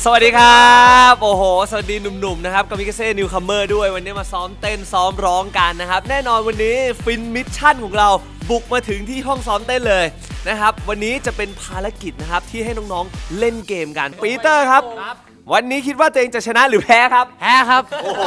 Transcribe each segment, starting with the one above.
สวัสดีครับ โอ้โห สวัสดีหนุ่มๆนะครับกับมิกาเซ่นิวคัมเมอร์ด้วยวันนี้มาซ้อมเต้นซ้อมร้องกันนะครับ แน่นอนวันนี้ฟินมิชชั่นของเราบุกมาถึงที่ห้องซ้อมเต้นเลยนะครับ วันนี้จะเป็นภารกิจนะครับที่ให้น้องๆเล่นเกมกันปีเตอร์ครับ วันนี้คิดว่าตัวเองจะชนะหรือแพ้ครับ แพ้ครับ โอ้โห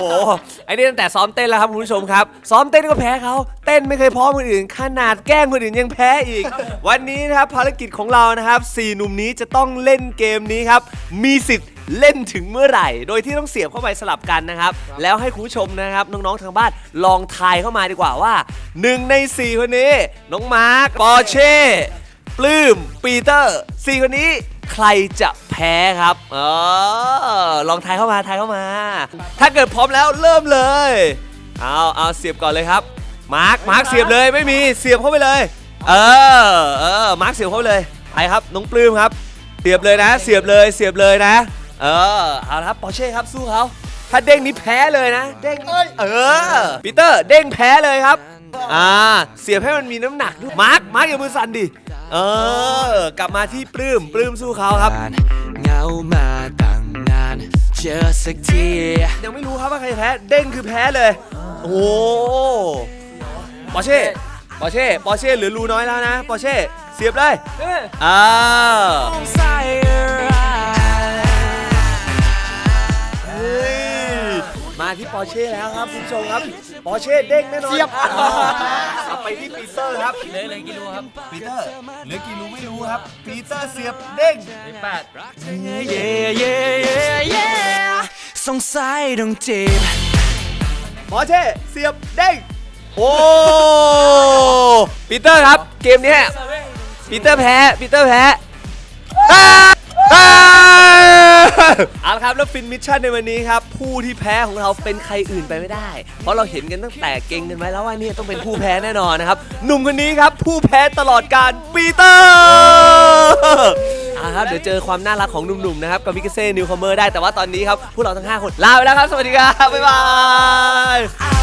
ไอ้นี่ตั้งแต่ซ้อมเต้นแล้วครับคุณผู้ชมครับ ซ้อมเต้นก็แพ้เขาเต้นไม่เคยพร้อมคนอื่น ขนาดแกล้งคนอื่นยังแพ้อีก วันนี้นะครับภารกิจของเรานะครับสี่หนุ่มนี้จะต้องเล่นเกมนี้ครับ มีสิทธิ์เล่นถึงเมื่อไหร่ โดยที่ต้องเสียบเข้าไปสลับกันนะครับ แล้วให้คุณผู้ชมนะครับน้องๆทางบ้านลองทายเข้ามาดีกว่าว่าหนึ่งในสี่คนนี้ น้องมาร์คปอร์เช่ปลื้มปีเตอร์สี่คนนี้ ใครจะแพ้ครับเออลองทายเข้ามาทายเข้ามา ถ้าเกิดพร้อมแล้วเริ่มเลย เอาเอาเสียบก่อนเลยครับ มาร์คมาร์คเสียบเลยไม่มีเสียบเข้าไปเลย เออเออมาร์คเสียบเข้าไปเลยไปครับน้องปลื้มครับ เสียบเลยนะ เสียบเลยเสียบเลยนะ เออเอาละครับปอร์เช่ครับสู้เขาถ้าเด้งนี้แพ้เลยนะ เด้งนี้เออปีเตอร์เด้งแพ้เลยครับอ่าเสียบให้มันมีน้ำหนักด้วยมาร์คมาร์คอย่ามือสั่นดิ เออ กลับมาที่ปลื้มปลื้มสู้เขาครับเหงามาตั้งนานเจอสักทียังไม่รู้ครับว่าใครแพ้ เด้งคือแพ้เลย โอ้โหปอร์เช่ปอร์เช่ปอร์เช่เหลือรูน้อยแล้วนะ ปอร์เช่เสียบเลยอ่าเมาที่ปอร์เช่แล้วครับคุณผู้ชมครับปอร์เช่เด้งแน่นอนเสียบกลับไปที่ปีเตอร์ครับเหลยเลยกิโลครับปีเตอร์เหลือกี่รูไม่รู้ครับปีเตอร์เสียบเด้งแปดเย่เย่เย่เย่สงสัยต้องจีบปอร์เช่เสียบเด้งโอ้ปีเตอร์ครับเกมเนี้ยปีเตอร์แพ้ปีเตอร์แพ้อ้าอ้า เอาละครับแล้วฟินมิชชั่นในวันนี้ครับผู้ที่แพ้ของเราเป็นใครอื่นไปไม่ได้ เพราะเราเห็นกันตั้งแต่เก่งกันไว้แล้วว่าเนี่ยต้องเป็นผู้แพ้แน่นอนนะครับหนุ่มคนนี้ครับผู้แพ้ตลอดการปีเตอร์เอาละครับเดี๋ยวเจอความน่ารักของหนุ่มๆนะครับกับมิกเซ่นิวคอมเมอร์ได้แต่ว่าตอนนี้ครับพวกเราทั้ง 5 คนลาไปแล้วครับ สวัสดีครับบ๊ายบาย